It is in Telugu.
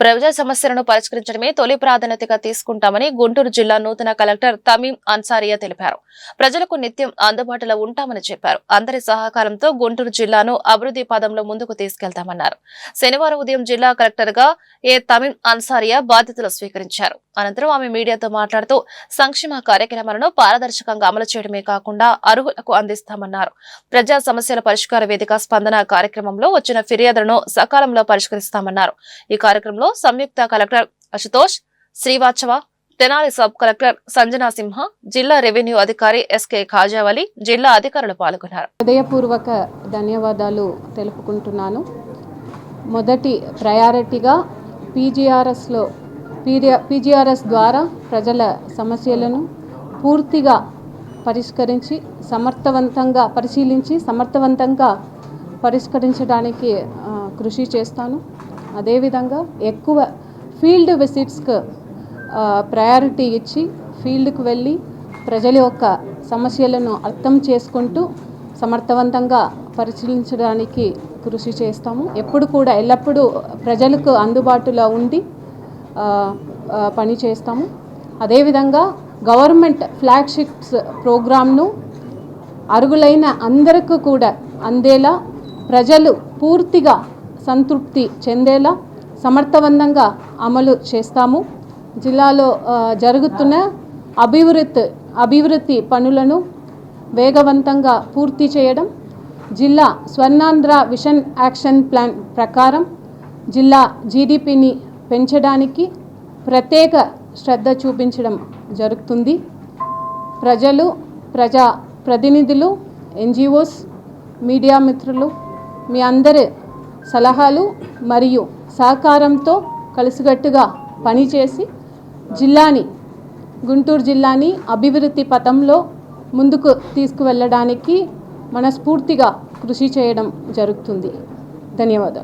ప్రజా సమస్యలను పరిష్కరించడమే తొలి ప్రాధాన్యతగా తీసుకుంటామని గుంటూరు జిల్లా నూతన కలెక్టర్ తమీం అన్సారియా తెలిపారు. ప్రజలకు నిత్యం అందుబాటులో ఉంటామని చెప్పారు. అందరి సహకారంతో గుంటూరు జిల్లాను అభివృద్ధి పదంలో ముందుకు తీసుకెళ్తామన్నారు. శనివారం ఉదయం జిల్లా కలెక్టర్గా ఏ తమీం అన్సారియా బాధ్యతలు స్వీకరించారు. అనంతరం ఆమె మీడియాతో మాట్లాడుతూ సంక్షేమ కార్యక్రమాలను పారదర్శకంగా అమలు చేయడమే కాకుండా అర్హులకు అందిస్తామన్నారు. ప్రజా సమస్యల పరిష్కార వేదిక స్పందన కార్యక్రమంలో వచ్చిన ఫిర్యాదులను సకాలంలో పరిష్కరిస్తామన్నారు. ఈ కార్యక్రమంలో సంయుక్త collector Ashutosh Srivastava Tenali sub collector Sanjana Simha జిల్లా రెవెన్యూ అధికారి ఎస్కే ఖాజావలి జిల్లా అధికారులు పాల్గొన్నారు. హృదయపూర్వక ధన్యవాదాలు తెలుపుకుంటున్నాను. మొదటి ప్రయారిటీగా పీజీఆర్ఎస్లో పీజీఆర్ఎస్ ద్వారా ప్రజల సమస్యలను పూర్తిగా పరిష్కరించి సమర్థవంతంగా పరిశీలించి సమర్థవంతంగా పరిష్కరించడానికి కృషి చేస్తాను. అదేవిధంగా ఎక్కువ ఫీల్డ్ విజిట్స్కి ప్రయారిటీ ఇచ్చి ఫీల్డ్కు వెళ్ళి ప్రజల యొక్క సమస్యలను అర్థం చేసుకుంటూ సమర్థవంతంగా పరిశీలించడానికి కృషి చేస్తాము. ఎప్పుడు కూడా ఎల్లప్పుడూ ప్రజలకు అందుబాటులో ఉండి పని చేస్తాము. అదేవిధంగా గవర్నమెంట్ ఫ్లాగ్షిప్స్ ప్రోగ్రామ్ను అరుగులైన అందరికీ కూడా అందేలా ప్రజలు పూర్తిగా సంతృప్తి చెందేలా సమర్థవంతంగా అమలు చేస్తాము. జిల్లాలో జరుగుతున్న అభివృద్ధి అభివృద్ధి పనులను వేగవంతంగా పూర్తి చేయడం జిల్లా స్వర్ణాంధ్ర విషన్ యాక్షన్ ప్లాన్ ప్రకారం జిల్లా జీడిపిని పెంచడానికి ప్రత్యేక శ్రద్ధ చూపించడం జరుగుతుంది. ప్రజలు ప్రజా ప్రతినిధులు ఎన్జిఓస్ మీడియా మిత్రులు మీ అందరి సలహాలు మరియు సహకారంతో కలిసికట్టుగా పనిచేసి జిల్లాని గుంటూరు జిల్లాని అభివృద్ధి పథంలో ముందుకు తీసుకువెళ్ళడానికి మనస్ఫూర్తిగా కృషి చేయడం జరుగుతుంది. ధన్యవాదాలు.